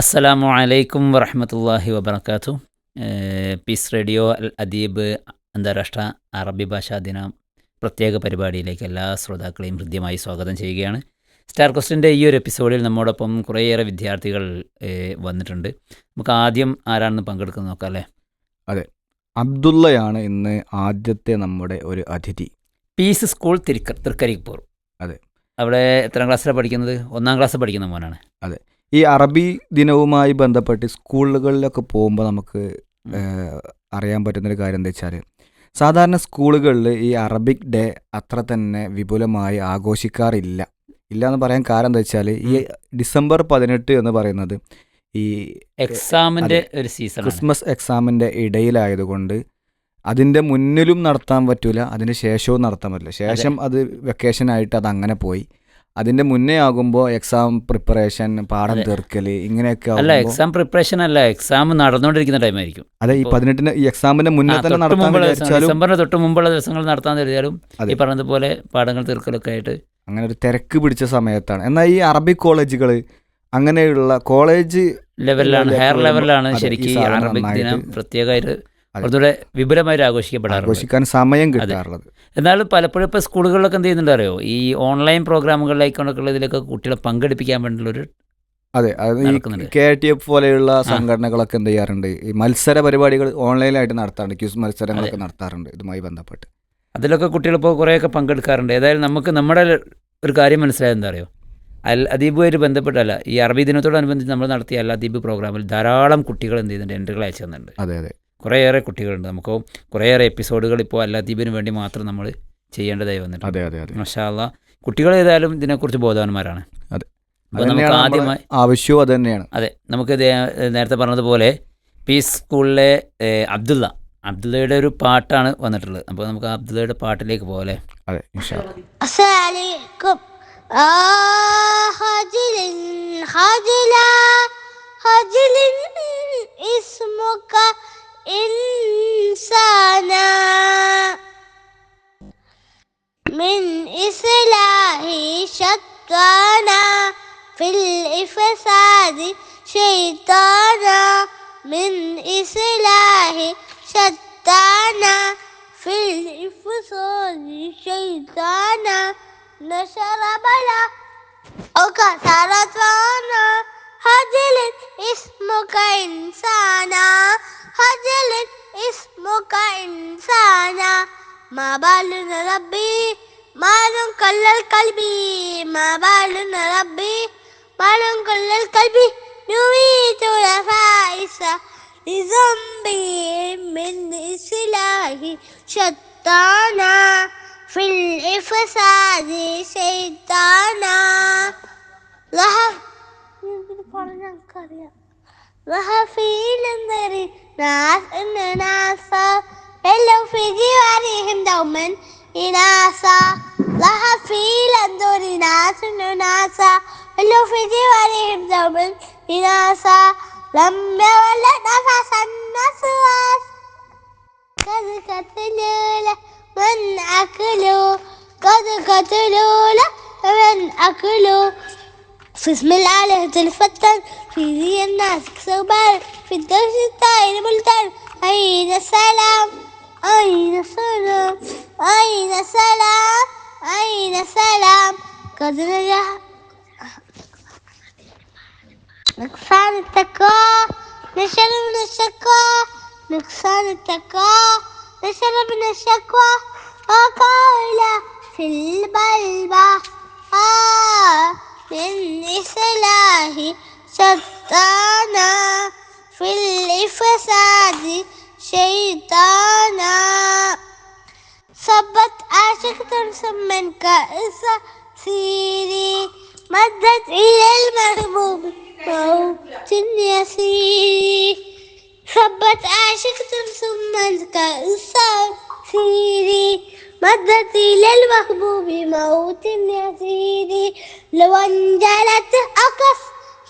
അസ്സലാമു അലൈക്കും വറഹമത്തല്ലാഹി വബർക്കാത്തു പീസ് റേഡിയോ അൽ അദീബ് അന്താരാഷ്ട്ര അറബി ഭാഷാ ദിനം പ്രത്യേക പരിപാടിയിലേക്ക് എല്ലാ ശ്രോതാക്കളെയും ഹൃദ്യമായി സ്വാഗതം ചെയ്യുകയാണ്. സ്റ്റാർ ക്വസ്റ്റിന്റെ ഈ ഒരു എപ്പിസോഡിൽ നമ്മോടൊപ്പം കുറേയേറെ വിദ്യാർത്ഥികൾ വന്നിട്ടുണ്ട്. നമുക്ക് ആദ്യം ആരാണെന്ന് പങ്കെടുക്കുന്നത് നോക്കാം അല്ലേ? അതെ. അബ്ദുള്ളയാണ് ഇന്ന് ആദ്യത്തെ നമ്മുടെ ഒരു അതിഥി. പീസ് സ്കൂൾ തിരുക്ക തൃക്കരിപ്പൂർ അതെ. അവിടെ എത്രാം ക്ലാസ്സിലാണ് പഠിക്കുന്നത്? ഒന്നാം ക്ലാസ് പഠിക്കുന്ന മോനാണ്. ഈ അറബി ദിനവുമായി ബന്ധപ്പെട്ട് സ്കൂളുകളിലൊക്കെ പോകുമ്പോൾ നമുക്ക് അറിയാൻ പറ്റുന്നൊരു കാര്യം എന്താ വെച്ചാൽ സാധാരണ സ്കൂളുകളിൽ ഈ അറബിക് ഡേ അത്ര തന്നെ വിപുലമായി ആഘോഷിക്കാറില്ല. ഇല്ല എന്ന് പറയാൻ കാരണം എന്താ വെച്ചാൽ ഈ ഡിസംബർ പതിനെട്ട് എന്ന് പറയുന്നത് ഈ എക്സാമിന്റെ ഒരു സീസൺ ക്രിസ്മസ് എക്സാമിന്റെ ഇടയിലായതുകൊണ്ട് അതിന്റെ മുന്നിലും നടത്താൻ പറ്റൂല അതിന് ശേഷവും നടത്താൻ പറ്റില്ല ശേഷം അത്. വെക്കേഷൻ ആയിട്ട് അത് അങ്ങനെ പോയി. അതിന്റെ മുന്നേ ആകുമ്പോൾ എക്സാം പ്രിപ്പറേഷൻ പാഠം. തീർക്കൽ ഇങ്ങനെയൊക്കെ അല്ല എക്സാം പ്രിപ്പറേഷൻ അല്ല എക്സാം നടന്നുകൊണ്ടിരിക്കുന്ന ടൈമായിരിക്കും അല്ല ഈ പതിനെട്ടിന് ഈ എക്സാമിന്റെ മുന്നേ തന്നെ ഡിസംബറിന് തൊട്ട് മുമ്പുള്ള ദിവസങ്ങൾ നടത്താൻ കരുതിയാലും ഈ പറഞ്ഞതുപോലെ പാഠങ്ങൾ തീർക്കലൊക്കെ ആയിട്ട് അങ്ങനെ ഒരു തിരക്ക് പിടിച്ച സമയത്താണ്. എന്നാൽ ഈ അറബിക് കോളേജുകൾ അങ്ങനെയുള്ള കോളേജ് ലെവലിലാണ് ഹയർ ലെവലിലാണ് ശരിക്കും അറബിക് ദിനം പ്രത്യേകമായിട്ട്. വിപുലമായിട്ട് ആഘോഷിക്കപ്പെടാറ് ആഘോഷിക്കാൻ സമയം കിട്ടാറുള്ളത്. എന്നാലും പലപ്പോഴും ഇപ്പോൾ സ്കൂളുകളിലൊക്കെ എന്ത് ചെയ്യുന്നുണ്ട് അറിയോ? ഈ ഓൺലൈൻ പ്രോഗ്രാമുകളിലേക്കൊക്കെ ഇതിലൊക്കെ കുട്ടികളെ പങ്കെടുപ്പിക്കാൻ വേണ്ടിയുള്ളൊരു അതെ അത്. കെ ടി എഫ് പോലെയുള്ള സംഘടനകളൊക്കെ എന്ത് ചെയ്യാറുണ്ട്? ഈ മത്സര പരിപാടികൾ ഓൺലൈനായിട്ട് നടത്താറുണ്ട് ക്യൂസ് മത്സരങ്ങളൊക്കെ നടത്താറുണ്ട് ഇതുമായി ബന്ധപ്പെട്ട്. അതിലൊക്കെ കുട്ടികൾ ഇപ്പോൾ കുറേയൊക്കെ പങ്കെടുക്കാറുണ്ട്. ഏതായാലും നമുക്ക് നമ്മുടെ ഒരു കാര്യം മനസ്സിലായത് എന്താ അറിയോ? അൽ അദീബുമായിട്ട് ബന്ധപ്പെട്ടല്ല ഈ അറബി ദിനത്തോടനുബന്ധിച്ച് നമ്മൾ നടത്തിയ അൽ അദീബ് പ്രോഗ്രാമിൽ ധാരാളം കുട്ടികൾ എന്ത് ചെയ്യുന്നുണ്ട് എൻട്രികൾ അയച്ചു തന്നിട്ടുണ്ട്. അതെ അതെ. കുറേയേറെ കുട്ടികളുണ്ട്. നമുക്ക് കുറേയേറെ എപ്പിസോഡുകൾ ഇപ്പോൾ അല്ലാത്തീപിന് വേണ്ടി മാത്രം നമ്മൾ ചെയ്യേണ്ടതായി വന്നിട്ടുണ്ട്. അതെ അതെ അതെ. മഷാല്ല കുട്ടികൾ ഏതായാലും ഇതിനെക്കുറിച്ച് ബോധവാന്മാരാണ്. അതെ. അപ്പോൾ നമുക്ക് ആദ്യമായി ആവശ്യവും അത് തന്നെയാണ്. അതെ നമുക്ക് നേരത്തെ പറഞ്ഞതുപോലെ പി സ്കൂളിലെ അബ്ദുള്ള അബ്ദുള്ളയുടെ ഒരു പാട്ടാണ് വന്നിട്ടുള്ളത്. അപ്പോൾ നമുക്ക് അബ്ദുള്ളയുടെ പാട്ടിലേക്ക് പോലെ അതെ إنسانا من إصلاح شطانا في الإفساد شيطانا من إصلاح شطانا في الإفساد شيطانا نشر بلا وكسر ثانا هجل اسمك إنسانا. هجل اسمك إنسانا ما بالنا ربي مال كل القلب ما بالنا ربي مال كل القلب نريد الفائس لذنبي من إصلاح شطانا في الإفساد شيطانا ذهب ذهب وخفي لم ناس إن نعصى بلوا في جوارهم دوما. إناثا وخفي لم ناس إن نعصى بلوا في جوارهم دوما. إناثا لما ولد نفسا نسوس قد قتلوا من أكلوا. قد قتلوا من أكلوا. في اسم الآلهة الفتن في ذي الناس. كسبان في الدرس الطائر بلدان أين السلام أين السلام أين السلام أين السلام قد نجح نقصان التقوى. نشر من الشكوى نقصان التقوى. نشر من الشكوى وقال في البلبة. آه. من إصلاح شطانا في الإفساد شيطانا. صبت عاشقة ثم كأس سيري مدت إلى المحبوب موت يسير. صبت عاشقة ثم كأس سيري مدتي للمحبوب موت يا سيدي لو أنجلت أقص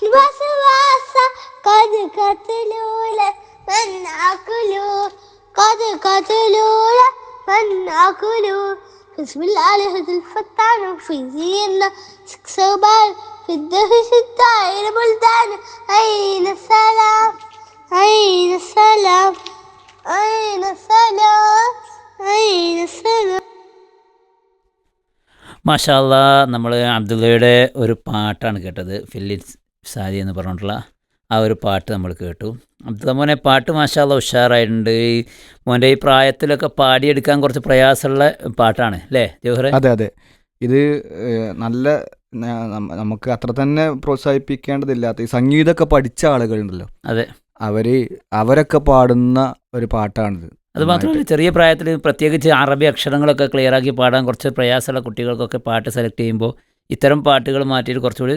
وسواس قد قتلوا من أكلوا قد قتلوا من أكلوا بسم الله الفتان في زيننا سكسوبان في الدهش الدائر بلدان. أين السلام؟ أين السلام؟ أين السلام؟ أين السلام؟ മാഷാല്ല നമ്മൾ അബ്ദുള്ളയുടെ ഒരു പാട്ടാണ് കേട്ടത്. ഫില്ലി സാരി എന്ന് പറഞ്ഞിട്ടുള്ള ആ ഒരു പാട്ട് നമ്മൾ കേട്ടു. അബ്ദുള്ള മോനെ പാട്ട് മാഷാല്ല ഉഷാറായിട്ടുണ്ട്. ഈ മോന്റെ ഈ പ്രായത്തിലൊക്കെ പാടിയെടുക്കാൻ കുറച്ച് പ്രയാസമുള്ള പാട്ടാണ് അല്ലേ ജോഹറെ അതെ അതെ. ഇത് നല്ല നമുക്ക് അത്ര തന്നെ പ്രോത്സാഹിപ്പിക്കേണ്ടതില്ലാത്ത ഈ സംഗീതമൊക്കെ പഠിച്ച ആളുകളുണ്ടല്ലോ. അതെ. അവർ അവരൊക്കെ പാടുന്ന ഒരു പാട്ടാണിത്. അത് മാത്രമല്ല ചെറിയ പ്രായത്തിൽ പ്രത്യേകിച്ച് അറബി അക്ഷരങ്ങളൊക്കെ ക്ലിയർ ആക്കി പാടാൻ കുറച്ച് പ്രയാസമുള്ള കുട്ടികൾക്കൊക്കെ പാട്ട് സെലക്ട് ചെയ്യുമ്പോൾ ഇത്തരം പാട്ടുകൾ മാറ്റിയിട്ട് കുറച്ചുകൂടി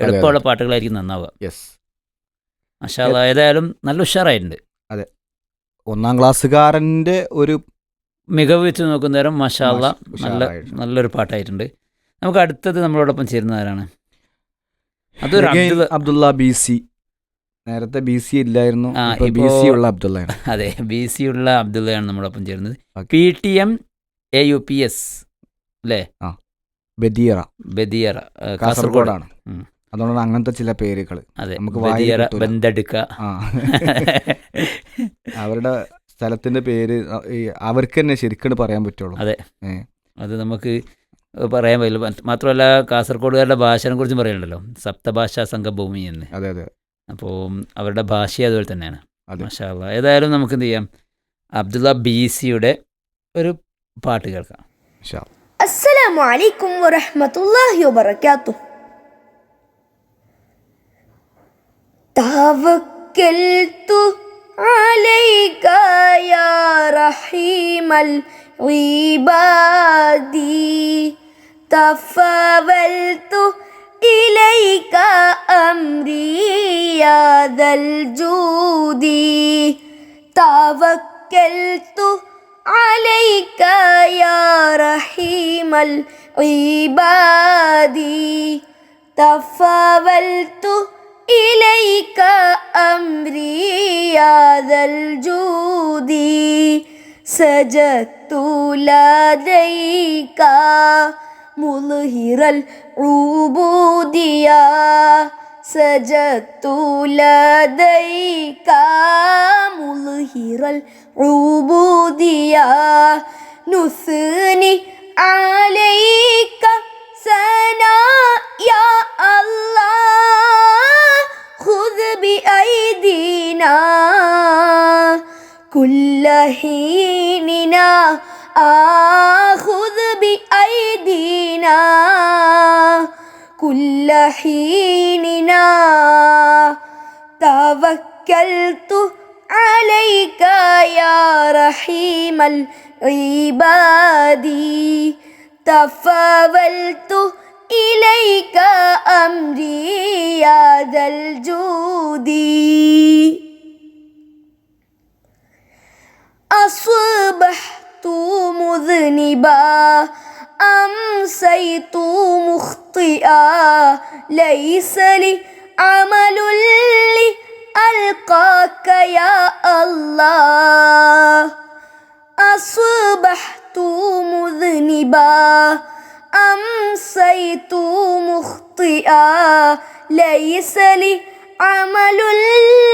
എളുപ്പമുള്ള പാട്ടുകളായിരിക്കും നന്നാവുക. യെസ് മഷാല ഏതായാലും നല്ല ഉഷാറായിട്ടുണ്ട്. അതെ. ഒന്നാം ക്ലാസ്സുകാരന്റെ ഒരു മികവ് വെച്ച് നോക്കുന്നേരം മഷാല നല്ല നല്ലൊരു പാട്ടായിട്ടുണ്ട്. നമുക്ക് അടുത്തത് നമ്മളോടൊപ്പം ചേരുന്ന ആരാണ് അതൊരു അബ്ദുള്ള ബി സി. നേരത്തെ ബി സി ഇല്ലായിരുന്നു ബി സി ഉള്ള അബ്ദുള്ളയാണ്. അതെ ബി സി ഉള്ള അബ്ദുള്ളയാണ് നമ്മളൊപ്പം ചേരുന്നത്. Okay. P T M A U P S അല്ലേ? ബദിയറ. ബദിയറ കാസർഗോഡ്. കാസർഗോഡാണ് അതുകൊണ്ട് അതുകൊണ്ടാണ് അങ്ങനത്തെ ചില പേരുകൾ അതെ നമുക്ക് ബന്ധെടുക്ക അവരുടെ സ്ഥലത്തിന്റെ പേര് അവർക്ക് തന്നെ ശരിക്കും പറയാൻ പറ്റുള്ളൂ. അതെ. അത് നമുക്ക് പറയാൻ പറ്റില്ല. മാത്രമല്ല കാസർഗോഡുകാരുടെ ഭാഷയെ കുറിച്ചും പറയുന്നുണ്ടല്ലോ സപ്തഭാഷാ സംഘഭൂമി എന്ന്. അതെ അതെ. അപ്പോൾ അവരുടെ ഭാഷ അതുപോലെ തന്നെയാണ് അതെ. മാഷാ അല്ലാ. ഏതായാലും നമുക്ക് എന്ത് ചെയ്യാം അബ്ദുള്ള ബി സിയുടെ ഒരു പാട്ട് കേൾക്കാം ഇൻഷാ അല്ലാ. السلام عليكم ورحمة الله وبركاته توكلت عليك يا رحيم العباد تفاولت إليك أمري يا ذا الجود توكلت عليك يا رحيم العباد تفاولت إليك أمري يا ذا الجود سجدت لديك مظهر العبودية. سجدت لديك مظهر العبودية. نثني عليك سنا يا الله. خذ بأيدينا. كل حيننا آخذ بأيدينا كل حيننا. توكلت عليك يا رحيم العباد. تفاولت إليك أمري يا ذا الجود. أصبحت مذنبا أمسيت مخطئا. ليس لي عمل لألقاك يا الله. أصبحت مذنبا أمسيت مخطئا. ليس لي عمل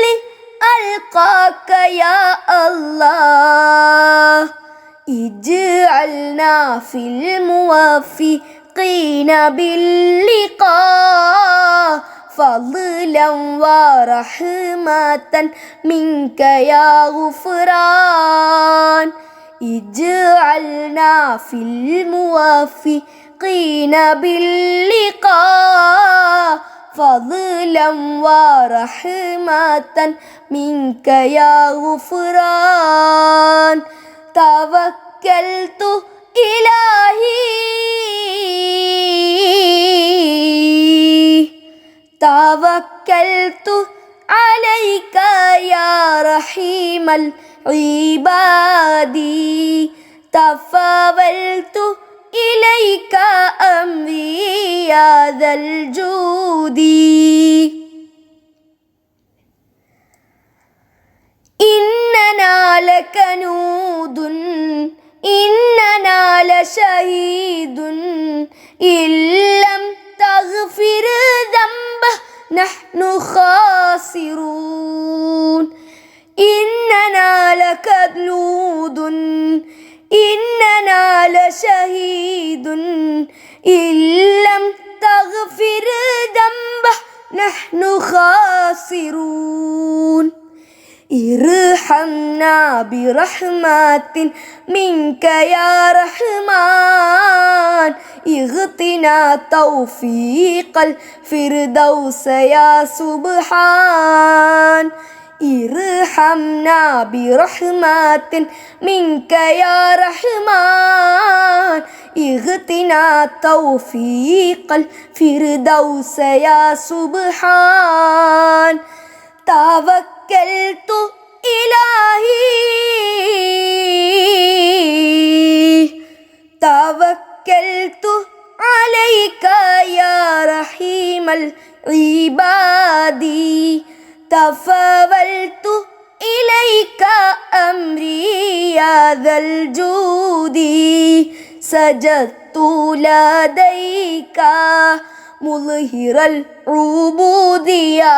لألقاك يا الله. اجعلنا في الموافقين باللقاء فضلا ورحمة منك يا غفران. اجعلنا في الموافقين باللقاء فضلا ورحمة منك يا غفران. توكلت إلهي توكلت عليك يا رحيم العباد تفاولت إليك أمري يا ذا الجود إرحمنا برحمة منك يا رحمن. اغتنا توفيق الفردوس يا سبحان. إرحمنا برحمة منك يا رحمن. اغتنا توفيق الفردوس يا سبحان. توكلت إلهي توكلت عليك يا رحيم العباد تفاولت إليك أمري يا ذا الجود سجدت لديك مظهر العبودية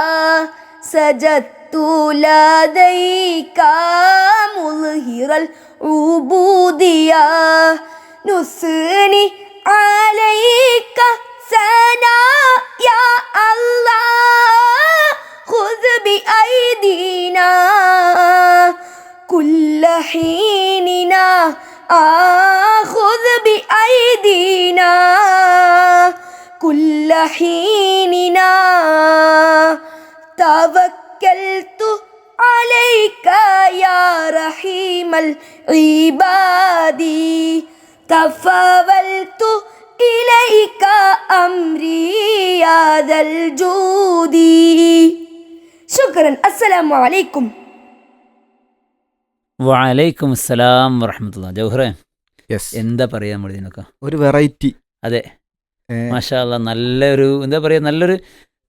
سجدت لديك مظهر العبودية نثني عليك ثناء يا الله خذ بأيدينا كل حيننا آخذ بأيدينا كل حيننا توكلت عليك يا رحيم العباد تفاولت إليك أمري يا ذا الجود شكرا السلام عليكم വലൈക്കും അസ്സലാം വറഹമത്തുള്ള ജൗഹറെ യെസ് എന്താ പറയാ നമ്മൾ ഇതിനൊക്കെ ഒരു വെറൈറ്റി അതെ മാഷാ അല്ലാ നല്ലൊരു എന്താ പറയാ നല്ലൊരു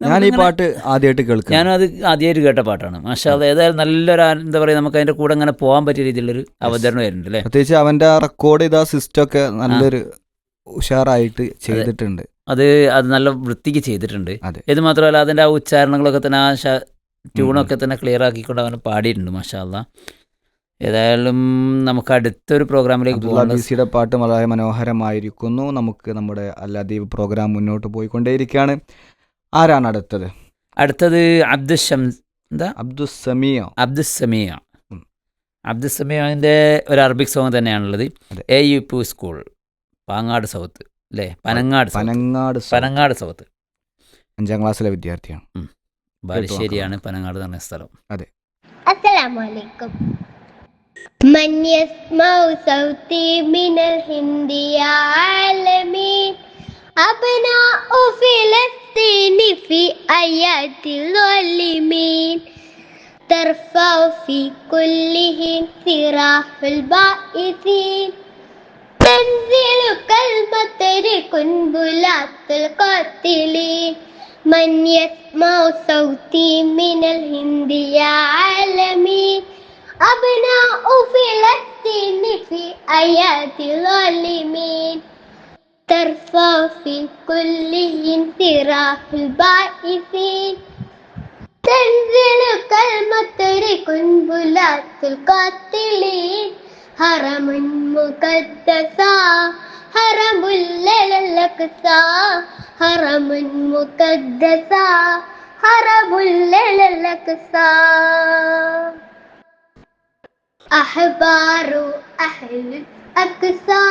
ഞാൻ ഈ പാട്ട് ആദ്യമായിട്ട് കേൾക്കാം ഞാനും അത് ആദ്യമായിട്ട് കേട്ട പാട്ടാണ്. മാഷാ ഏതായാലും നല്ലൊരു എന്താ പറയുക നമുക്ക് അതിന്റെ കൂടെ അങ്ങനെ പോകാൻ പറ്റിയ രീതിയിലൊരു അവതരണം വരുന്നുണ്ട് അല്ലേ? പ്രത്യേകിച്ച് അവന്റെ ആ റെക്കോർഡ് ചെയ്ത സിസ്റ്റം ഒക്കെ നല്ലൊരു ഉഷാറായിട്ട് ചെയ്തിട്ടുണ്ട്. അത് അത് നല്ല വൃത്തിക്ക് ചെയ്തിട്ടുണ്ട്. ഇത് മാത്രമല്ല അതിന്റെ ആ ഉച്ചാരണങ്ങളൊക്കെ തന്നെ ആ ട്യൂണൊക്കെ തന്നെ ക്ലിയർ ആക്കിക്കൊണ്ട് അവൻ പാടിയിട്ടുണ്ട് മാഷാ ഏതായാലും നമുക്ക് അടുത്തൊരു പ്രോഗ്രാമിലേക്ക് പോകാം പാട്ട് വളരെ മനോഹരമായിരിക്കുന്നു. നമുക്ക് നമ്മുടെ അല്ലാദീപ് പ്രോഗ്രാം മുന്നോട്ട് പോയിക്കൊണ്ടേയിരിക്കുകയാണ്. ആരാണ് അടുത്തത് അടുത്തത് അബ്ദുൽ ഷംസ് എന്താ അബ്ദുൽ സമീയോ അബ്ദുസമിയ ഉം. അബ്ദുസമിയൻ്റെ ഒരു അറബിക് സോങ് തന്നെയാണുള്ളത് അതെ. A U P school Pangad south അല്ലേ പനങ്ങാട് സൗത്ത്. പനങ്ങാട് സ- പനങ്ങാട് സൗത്ത് അഞ്ചാം ക്ലാസ്സിലെ വിദ്യാർത്ഥിയാണ് ബാലുശ്ശേരിയാണ് പനങ്ങാട് എന്ന് പറഞ്ഞ സ്ഥലം السلام عليكم من يسمع صوتي من الهند يا عالمين أبناء فلسطين في آيات الظالمين. ترفع في كلهم سراح البائسين. تنزل كالمطر قنبلات القاتلين. من يسمع صوتي من الهند يا عالمين. أبناء فلسطين في آيات الظالمين. ترفع في كلهم سراح البائسين. تنزل كالمطر قنبلات القاتلين. هرم مقدسا هرم الليل الأقصى. هرم مقدسا هرم الليل الأقصى. أحبار أهل الأقصى.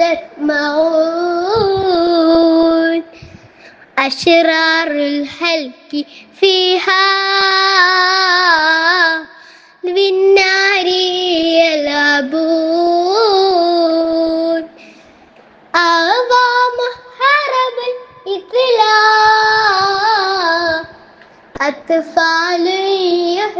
تسمعون أشرار الهلك فيها بالنار يلعبون. أعظم حرب الإسلام أطفال يحرقون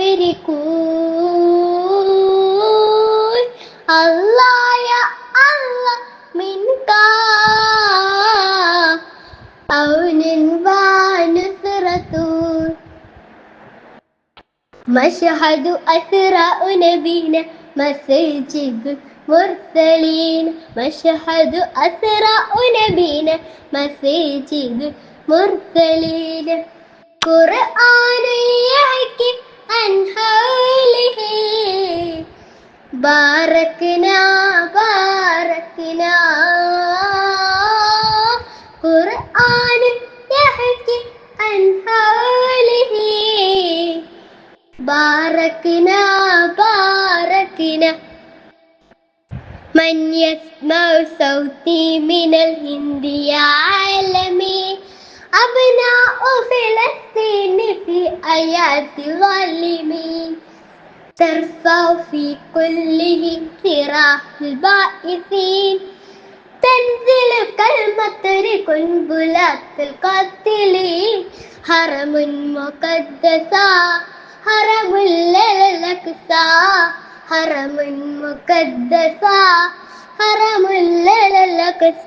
مشهد أسراء نبينا مسجد مرسلين مشهد أسراء نبينا مسجد مرسلين قرآن يحكي عن حوله باركنا باركنا من يسمع صوتي من الهند يا عالمي أبناء فلسطين في آيات ظالمين ترفع في كلهم صراخ البائسين تنزل كالمطر قنبلات القاتلين حرم مقدسا حرم الأقصى ഹറമ മുഖദ്ദസ ഹറമുല്ലഖസ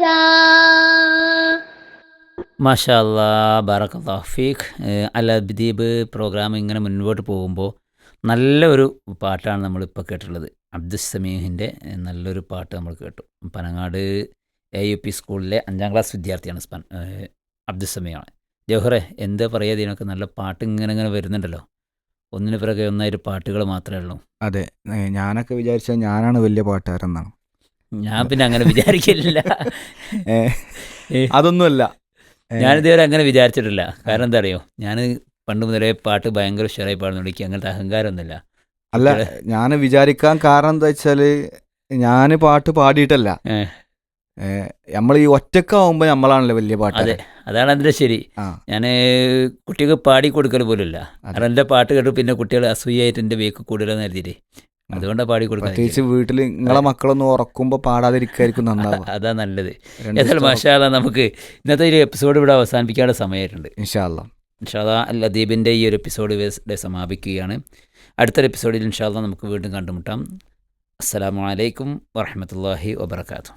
മാഷാല്ലാ ബാറക്കല്ലാ ഫീഖ്. അല്ല അബ്ദീബ് പ്രോഗ്രാം ഇങ്ങനെ മുൻപോട്ട് പോകുമ്പോൾ നല്ലൊരു പാട്ടാണ് നമ്മളിപ്പോൾ കേട്ടിട്ടുള്ളത്. അബ്ദുസമീഹിന്റെ നല്ലൊരു പാട്ട് നമ്മൾ കേട്ടു. പനങ്ങാട് എ യു പി സ്കൂളിലെ അഞ്ചാം ക്ലാസ് വിദ്യാർത്ഥിയാണ് സ്പൻ അബ്ദുസമീഹാണ് ജോഹറെ എന്താ പറയുക? ഇതിനൊക്കെ നല്ല പാട്ട് ഇങ്ങനെ ഇങ്ങനെ വരുന്നുണ്ടല്ലോ. ഒന്നിന് പിറകെ ഒന്നായിട്ട് പാട്ടുകൾ മാത്രമേ ഉള്ളൂ. അതെ ഞാനൊക്കെ വിചാരിച്ച ഞാനാണ് വലിയ പാട്ടുകാരെന്നാണ്. ഞാൻ പിന്നെ അങ്ങനെ വിചാരിക്കില്ല. അതൊന്നുമല്ല. ഞാനിതുവരെ അങ്ങനെ വിചാരിച്ചിട്ടില്ല. കാരണം എന്താ അറിയോ ഞാൻ പണ്ട് മുതലേ പാട്ട് ഭയങ്കര ഉഷാറായി പാടുന്നുണ്ട് എനിക്ക് അങ്ങനത്തെ അഹങ്കാരമൊന്നുമില്ല. അല്ല ഞാൻ വിചാരിക്കാൻ കാരണം എന്താ വെച്ചാൽ ഞാൻ പാട്ട് പാടിയിട്ടല്ല. നമ്മൾ ഈ ഒറ്റക്കാവുമ്പോൾ നമ്മളാണല്ലോ വലിയ പാട്ട് അതെ അതാണ് അതിന്റെ ശരി. ഞാൻ കുട്ടികൾക്ക് പാടി കൊടുക്കൽ പോലുമില്ല. ഇല്ല കാരണം എന്റെ പാട്ട് കേട്ട് പിന്നെ കുട്ടികൾ അസൂയായിട്ട് എന്റെ വേക്ക് കൂടുതലെന്ന് കരുതിയിട്ടേ. അതുകൊണ്ടാണ് പാടി കൊടുക്കുക പ്രത്യേകിച്ച് വീട്ടിൽ നിങ്ങളെ മക്കളൊന്നും ഉറക്കുമ്പോൾ പാടാതിരിക്കായിരിക്കും നന്നാവുക. അതാ നല്ലത്. എന്നാൽ ഏതായാലും മാഷാല നമുക്ക് ഇന്നത്തെ ഒരു എപ്പിസോഡ് ഇവിടെ അവസാനിപ്പിക്കാനുള്ള സമയമായിട്ടുണ്ട്. ഇൻഷാല്ലാ ഇൻഷാല്ല ലദീബിന്റെ ഈ ഒരു എപ്പിസോഡ് ഇവിടെ സമാപിക്കുകയാണ്. അടുത്തൊരു എപ്പിസോഡിൽ ഇൻഷാല്ല നമുക്ക് വീണ്ടും കണ്ടുമുട്ടാം. അസ്സാം വലൈക്കും വാഹമത്തല്ലാഹി വബർക്കാത്തു